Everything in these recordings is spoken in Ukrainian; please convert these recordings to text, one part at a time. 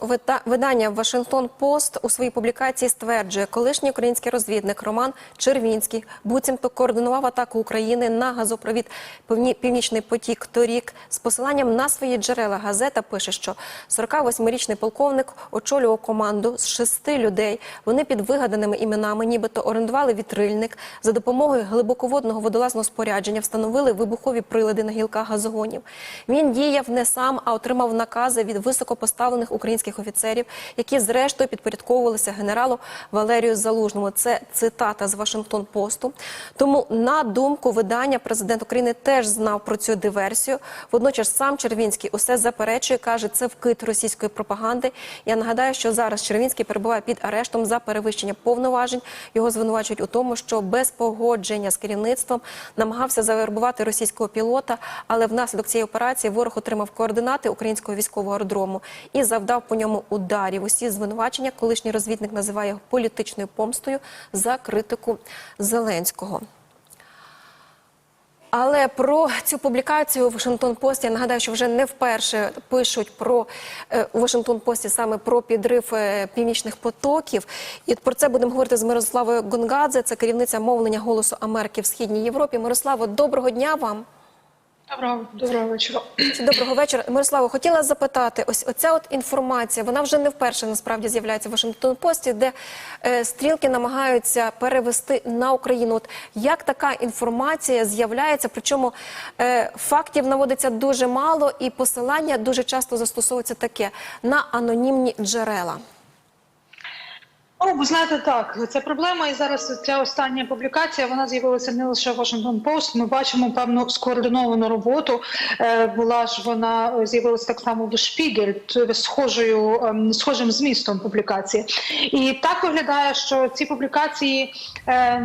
вида- видання Вашингтон Пост у своїй публікації стверджує, колишній український розвідник Роман Червінський буцімто координував атаку України на газопровід Північний потік торік. З посиланням на свої джерела газета пише, що 48-річний полковник очолював команду з шести людей. Вони під вигаданими іменами, нібито орендували вітрильник. За допомогою глибоководного водолазного спорядження встановили вибухові прилади на гілках газогонів. Він діяв не сам, а отримав накази від високопоставлених українських офіцерів, які зрештою підпорядковувалися генералу Валерію Залужному. Це цитата з Вашингтон Посту. Тому, на думку видання, президент України теж знав про цю диверсію. Водночас сам Червінський усе заперечує, каже, це вкид російської пропаганди. Я нагадаю, що зараз Червінський перебуває під арештом за перевищення повноважень. Його звинувачують у тому, що без погодження з керівництвом намагався завербувати російського пілота, але внаслідок цієї операції ворог отримав координати українського військового аеродрому і завдав по ньому ударів. Усі звинувачення колишній розвідник називає політичною помстою за критику Зеленського. Але про цю публікацію у Вашингтон Пості я нагадаю, що вже не вперше пишуть про е, у Вашингтон Пості саме про підрив е, північних потоків. І про це будемо говорити з Мирославою Гонгадзе, це керівниця мовлення голосу Америки в східній Європі. Мирославо, доброго дня вам. Доброго, доброго вечора. Доброго вечора, Мирославо. Хотіла запитати, ось оця от інформація, вона вже не вперше насправді з'являється в Вашингтон Пості, де е, стрілки намагаються перевести на Україну. От як така інформація з'являється? Причому е, фактів наводиться дуже мало, і посилання дуже часто застосовується таке на анонімні джерела. Ну, ви знаєте, так це проблема, і зараз ця остання публікація вона з'явилася не лише в Washington Post. Ми бачимо певну скоординовану роботу. Е, була ж вона е, з'явилася так само в Шпігель схожою ем, схожим змістом публікації. І так виглядає, що ці публікації е,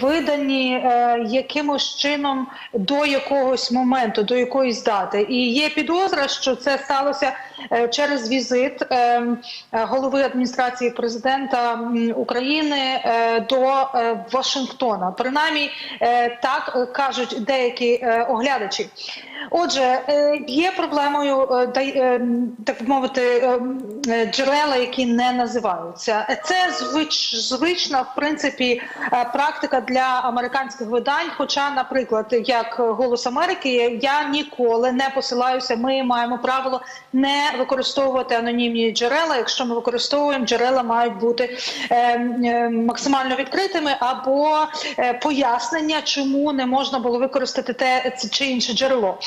видані е, якимось чином до якогось моменту, до якоїсь дати. І є підозра, що це сталося е, через візит е, е, голови адміністрації президента України е, до е, Вашингтона. Принаймні, е, так кажуть деякі оглядачі. Отже, є проблемою так мовити джерела, які не називаються. Це звич, звична в принципі практика для американських видань. Хоча, наприклад, як Голос Америки, я ніколи не посилаюся. Ми маємо правило не використовувати анонімні джерела. Якщо ми використовуємо джерела, мають бути максимально відкритими або е, пояснення, чому не можна було використати те чи інше джерело.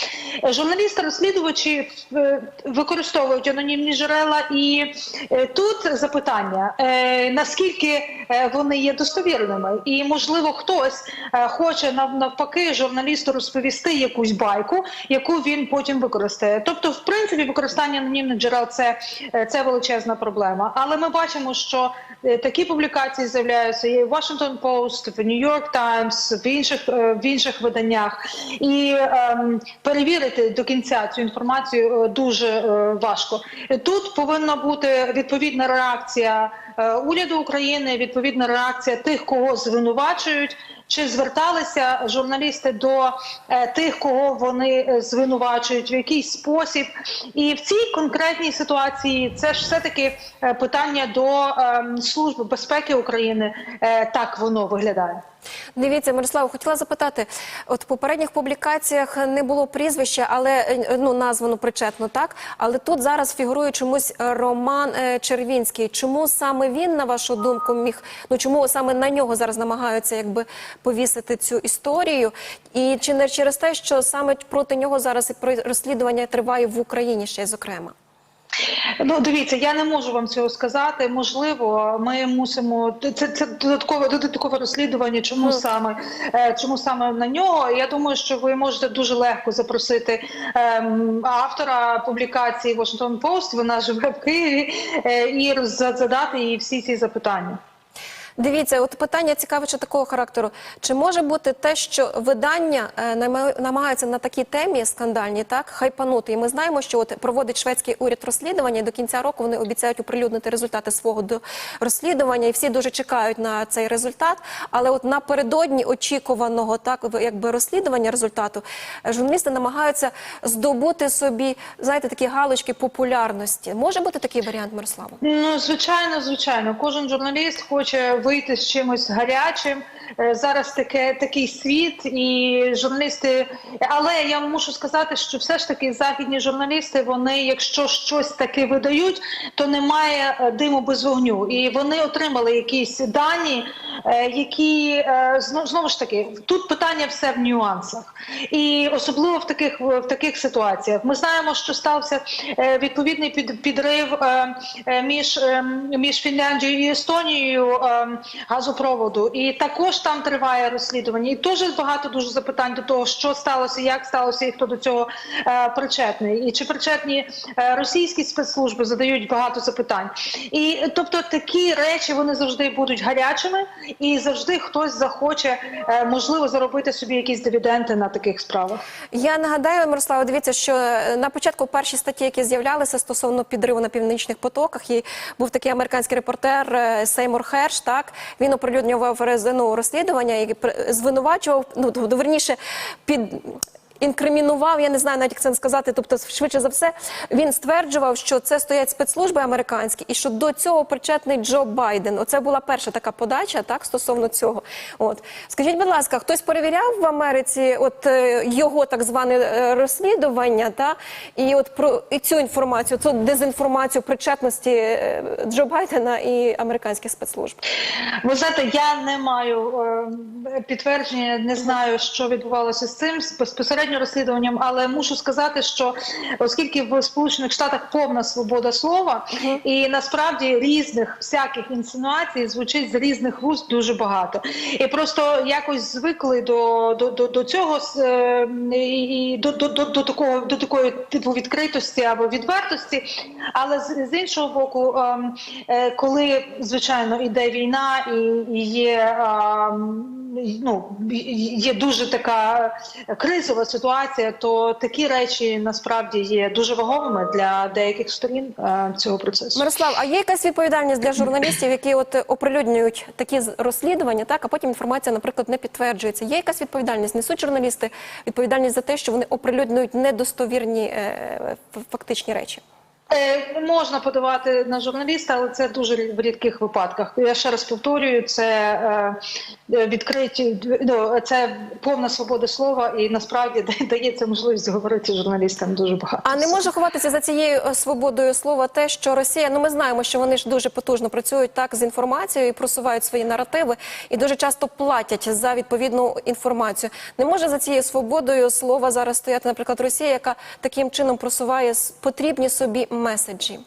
Е, Журналісти-розслідувачі е, використовують анонімні джерела, і е, тут запитання: е, наскільки е, вони є достовірними, і можливо хтось е, хоче навпаки журналісту розповісти якусь байку, яку він потім використає. Тобто, в принципі, використання анонімних джерел це, е, це величезна проблема. Але ми бачимо, що е, такі публікації з'являються є в Washington Post, в New York Times, в інших е, в інших виданнях, і ем, перевірити до кінця цю інформацію е, дуже е, важко. Тут повинна бути відповідна реакція е, уряду України, відповідна реакція тих, кого звинувачують. Чи зверталися журналісти до е, тих, кого вони е, звинувачують, в якийсь спосіб? І в цій конкретній ситуації це ж все таки питання до ем, служби безпеки України. Е, так воно виглядає. Дивіться, Мирослава, хотіла запитати, от в попередніх публікаціях не було прізвища, але е, ну названо причетно, так? Але тут зараз фігурує чомусь е, Роман е, Червінський. Чому саме він, на вашу думку, міг ну чому саме на нього зараз намагаються якби повісити цю історію? І чи не через те, що саме проти нього зараз і розслідування триває в Україні ще й зокрема? Ну, дивіться, я не можу вам цього сказати. Можливо, ми мусимо це, це додаткове додаткове розслідування. Чому саме е, чому саме на нього? Я думаю, що ви можете дуже легко запросити ем, автора публікації Washington Post, Вона живе в Києві, е, і задати їй всі ці запитання. Дивіться, от питання цікаве, чи такого характеру. Чи може бути те, що видання е, намагаються на такій темі скандальній так хайпанути? І ми знаємо, що от проводить шведський уряд розслідування. І до кінця року вони обіцяють оприлюднити результати свого до- розслідування, і всі дуже чекають на цей результат. Але от напередодні очікуваного так якби розслідування результату е, журналісти намагаються здобути собі знаєте такі галочки популярності. Може бути такий варіант, Мирослава? Ну, звичайно, звичайно. Кожен журналіст хоче вийти з чимось гарячим. Е, Зараз таке такий світ, і журналісти. Але я мушу сказати, що все ж таки західні журналісти, вони, якщо щось таке видають, то немає е, диму без вогню. І вони отримали якісь дані, е, які знову ж таки тут питання все в нюансах, і особливо в таких в таких ситуаціях. Ми знаємо, що стався відповідний під, підрив між, е, між Фінляндією і Естонією е, газопроводу, і також там триває розслідування. І теж багато дуже запитань до того, що сталося, як сталося, і хто до цього е, причетний, і чи причетні е, російські спецслужби задають багато запитань. І тобто такі речі вони завжди будуть гарячими, і завжди хтось захоче е, можливо заробити собі якісь дивіденди на таких справах. Я нагадаю, Мирослава, дивіться, що е, на початку перші статті, які з'являлися стосовно підриву на північних потоках, і був такий американський репортер е, Сеймур Херш. Так він оприлюднював резину розслідування який звинувачував, ну тобто, верніше під. Інкримінував, я не знаю навіть як це сказати. Тобто, швидше за все, він стверджував, що це стоять спецслужби американські, і що до цього причетний Джо Байден. Оце була перша така подача, так стосовно цього. От скажіть, будь ласка, хтось перевіряв в Америці, от е, його так зване е, розслідування, та і от про і цю інформацію, цю дезінформацію причетності е, Джо Байдена і американських спецслужб. Ви знаєте, я не маю е, підтвердження, не знаю, що відбувалося з цим з безпосередньо розслідуванням, але мушу сказати, що оскільки в Сполучених Штатах повна свобода слова, і насправді різних всяких інсинуацій звучить з різних вуст дуже багато, і просто якось звикли до, до, до, до цього е, і до, до, до, до такого до такої типу відкритості або відвертості. Але з, з іншого боку, ем, е, коли звичайно іде війна і, і є. Ну, є дуже така кризова ситуація, то такі речі насправді є дуже вагомими для деяких сторін е, цього процесу. Мирослав, а є якась відповідальність для журналістів, які от оприлюднюють такі розслідування, так а потім інформація, наприклад, не підтверджується. Є якась відповідальність? Несуть журналісти відповідальність за те, що вони оприлюднюють недостовірні е, фактичні речі. Е, можна подавати на журналіста, але це дуже в рідких випадках. Я ще раз повторюю, це е, е, відкриті ну, це повна свобода слова, і насправді дається можливість говорити журналістам дуже багато. А не може ховатися за цією свободою слова те, що Росія, ну ми знаємо, що вони ж дуже потужно працюють так з інформацією і просувають свої наративи, і дуже часто платять за відповідну інформацію. Не може за цією свободою слова зараз стояти, наприклад, Росія, яка таким чином просуває потрібні собі меседжі.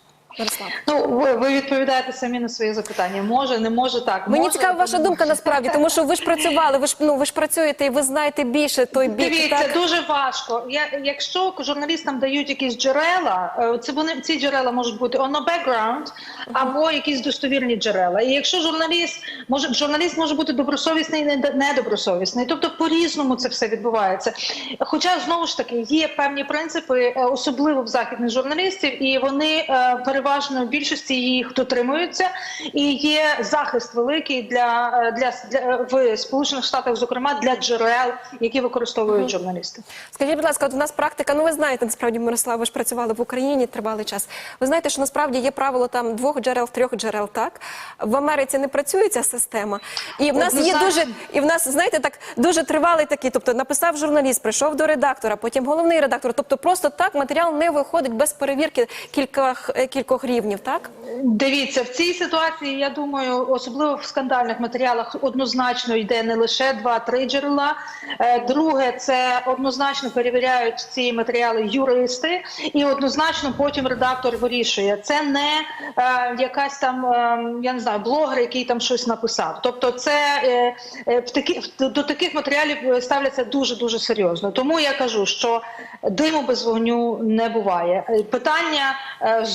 Ну ви, ви відповідаєте самі на свої запитання. Може, не може так. Мені може, цікава ваша думка насправді, тому що ви ж працювали, ви ж ну ви ж працюєте і ви знаєте більше той бік. Дивіться, так? дуже важко. Я, якщо журналістам дають якісь джерела, е, це вони ці джерела можуть бути on the background або якісь достовірні джерела. І якщо журналіст може журналіст може бути добросовісний і не- недобросовісний, тобто по-різному це все відбувається. Хоча знову ж таки є певні принципи, е, особливо в західних журналістів, і вони е, переважно в більшості їх дотримуються. І є захист великий для, е, для, для в Сполучених Штатах, зокрема для джерел, які використовують журналісти. Скажіть, будь ласка, от у нас практика. Ну ви знаєте, насправді Мирослав, ви ж працювали в Україні тривалий час. Ви знаєте, що насправді є правило там двох джерел, трьох джерел. Так в Америці не працює ця система, і в нас є дуже і в нас, знаєте, так дуже тривалий такий. Тобто написав журналіст, прийшов до редактора, потім головний редактор. Тобто, просто так матеріал не виходить без перевірки кількох е, кількох рівнів. Так Дивіться, в цій ситуації, я думаю, особливо в скандальних матеріалах однозначно йде не лише два-три джерела. Е, Друге, це однозначно перевіряють ці матеріали юристи, і однозначно потім редактор вирішує. Це не е, якась там, е, я не знаю, блогер, який там щось написав. Тобто, це е, е, в такі до таких матеріалів е, ставляться дуже дуже серйозно. Тому я кажу, що диму без вогню не буває. Питання е, в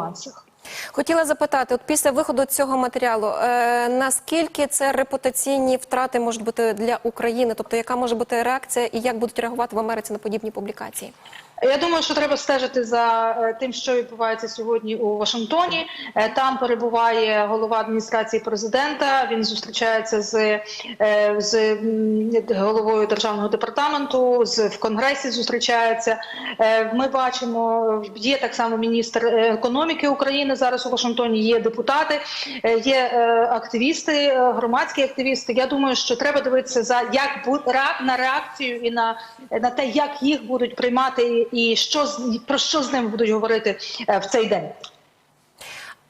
нюансах. Хотіла запитати, от після виходу цього матеріалу, е, наскільки це репутаційні втрати можуть бути для України? Тобто, яка може бути реакція і як будуть реагувати в Америці на подібні публікації? Я думаю, що треба стежити за е, тим, що відбувається сьогодні у Вашингтоні. Е, Там перебуває голова адміністрації президента. Він зустрічається з, е, з головою державного департаменту, з в конгресі зустрічається. Ми бачимо, є так само міністр економіки України зараз у Вашингтоні. Є депутати, є активісти, громадські активісти. Я думаю, що треба дивитися за як на реакцію і на, на те, як їх будуть приймати, і що про що з ними будуть говорити е, в цей день.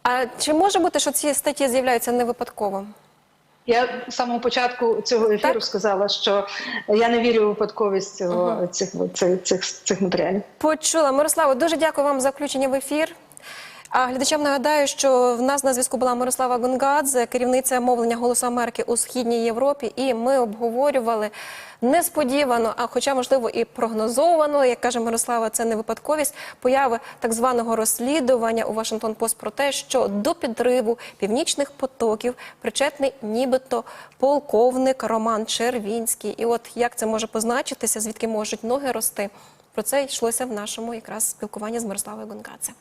А чи може бути, що ці статті з'являються не випадково? Я з самого початку цього ефіру Так. сказала, що я не вірю у випадковість цього цих, цих, цих, цих матеріалів. Почула. Мирослава. дуже дякую вам за включення в ефір. А глядачам нагадаю, що в нас на зв'язку була Мирослава Гонгадзе, керівниця мовлення Голосу Америки у східній Європі, і ми обговорювали несподівано, а хоча можливо і прогнозовано, як каже Мирослава, це не випадковість появи так званого розслідування у Вашингтон Пост про те, що до підриву північних потоків причетний нібито полковник Роман Червінський. І от як це може позначитися, звідки можуть ноги рости? Про це йшлося в нашому якраз спілкуванні з Мирославою Гонгадзе.